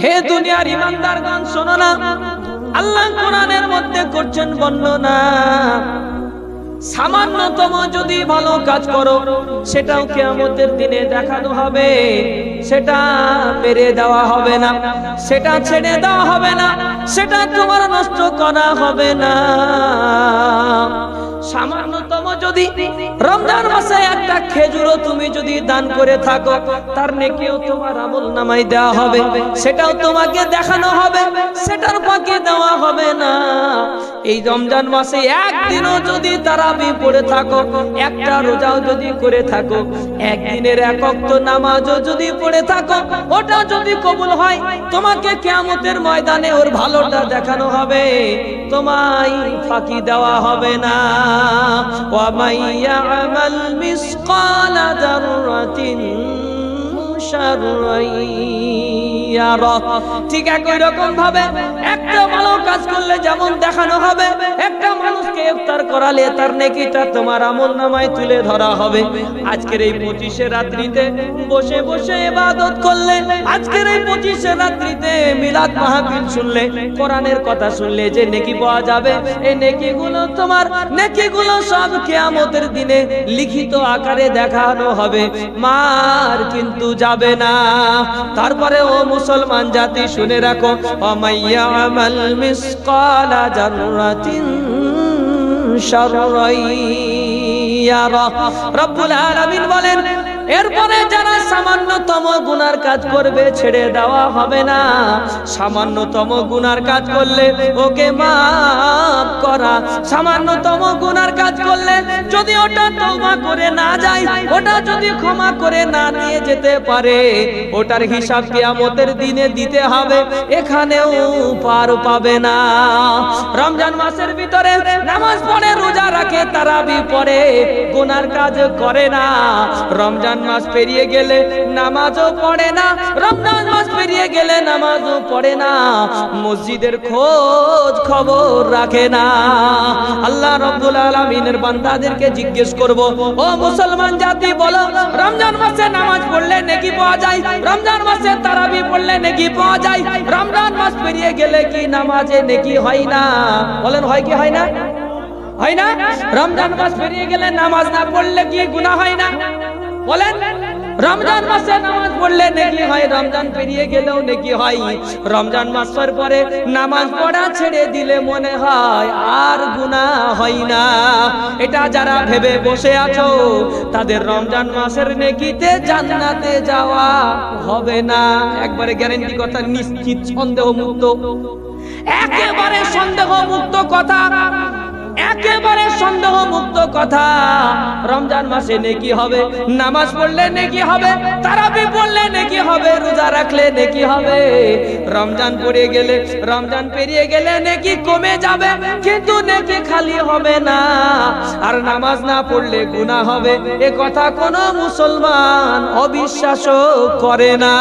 হে দুনিয়ার ইমানদারগণ শোনো না। আল্লাহ কোরআনের মধ্যে করছেন বর্ণনা। সামান্যতম যদি ভালো কাজ করো, সেটাও কেয়ামতের দিনে দেখানো হবে। সেটা মেরে দেওয়া হবে না। সেটা ছেড়ে দেওয়া হবে না। সেটা তোমার নষ্ট করা হবে না। সামান্যতম যদি রমজান মাসে একটা খেজুরও তুমি যদি দান করে থাকো, তার নেকিও তোমার আমল নামাই দেওয়া হবে। সেটাও তোমাকে দেখানো হবে, সেটার ফাঁকে দেওয়া হবে না। এই রমজান মাসে একদিনও যদি তারাবি পড়ে থাকো, একটা রোজাও যদি করে থাকো, একদিনের একক নামাজও যদি পড়ে থাকো, ওটা যদি কবুল হয়, তোমাকে কেয়ামতের ময়দানে ওর ভালোটা দেখানো হবে, তোমায় ফাঁকি দেওয়া হবে না। ومن يعمل مثقال ذرة شرا ইয়ারা ঠিক একই রকম ভাবে একটা ভালো কাজ করলে যেমন দেখানো হবে, একটা মানুষকে ইফতার করালে তার নেকিটা তোমার আমল নামায় তুলে ধরা হবে। আজকের এই পঁচিশে রাত্রিতে বসে বসে ইবাদত করলে, আজকের এই পঁচিশে রাত্রিতে মিলাদ মাহফিল শুনলে, কোরআনের কথা শুনলে যে নেকি পাওয়া যাবে, এই নেকিগুলো তোমার, নেকিগুলো সব কেয়ামতের দিনে লিখিত আকারে দেখানো হবে। মার কিন্তু যাবে না। তারপরে ও মুসলমান জাতি শুনে রাখো, অমাইয়া মিসকালা জাররাতিন রব্বুল আলামিন বলেন, এরপরে যারা সামান্যতম গুনার কাজ করবে, ছেড়ে দেওয়া হবে না। সামান্যতম গুনার কাজ করলে ওকে মাফ করা। সামান্যতম গুনার কাজ করলে যদি ওটা তওবা করে না যায়, ওটা যদি ক্ষমা করে না নিয়ে যেতে পারে, ওটার হিসাব কিয়ামতের দিনে দিতে হবে, এখানেও পার পাবে না। রমজান মাসের ভিতরে নামাজ পড়ে, রোজা রাখে, তারাবি পড়ে, গুনার কাজ করে না। রমজান মাস পেরিয়ে গেলে নামাজও পড়ে না, রমজান মাস পেরিয়ে গেলে নামাজও পড়ে না, মসজিদের খোঁজ খবর রাখে না। আল্লাহ রব্বুল আলামিনের বান্দাদেরকে জিজ্ঞেস করব, ও মুসলমান জাতি, বলো, রমজান মাসে নামাজ পড়লে নেকি পাওয়া যায়? রমজান মাসে তারাবি পড়লে নেকি পাওয়া যায়? রমজান মাস পেরিয়ে গেলে কি নামাজে নেকি হয় না? বলেন, হয় কি হয় না? হয় না? রমজান মাস পেরিয়ে গেলে নামাজ না পড়লে কি গুনাহ হয় না? বলেন রমজান মাসে নামাজ পড়লে নেকি হয়? রমজান পেরিয়ে গেলেও নেকি হয়? রমজান মাসের পরে নামাজ পড়া ছেড়ে দিলে মনে হয় আর গুনাহ হয় না। এটা যারা ভেবে বসে আছো, তাদের রমজান মাসের নেকিতে জান্নাতে যাওয়া হবে না। একবারে গ্যারেন্টি কথা, নিশ্চিত সন্দেহ মুক্ত একেবারে সন্দেহ মুক্ত কথা, একেবারে সন্দেহ মুক্ত কথা। রমজান মাসে নেকি হবে, নামাজ পড়লে নেকি হবে, তারাবি পড়লে নেকি হবে, রোজা রাখলে নেকি হবে। রমজান পড়ে গেলে, রমজান পেরিয়ে গেলে নেকি কমে যাবে, কিন্তু নেকি খালি হবে না। আর নামাজ না পড়লে গুনাহ হবে, এ কথা কোন মুসলমান অবিশ্বাসও করে না।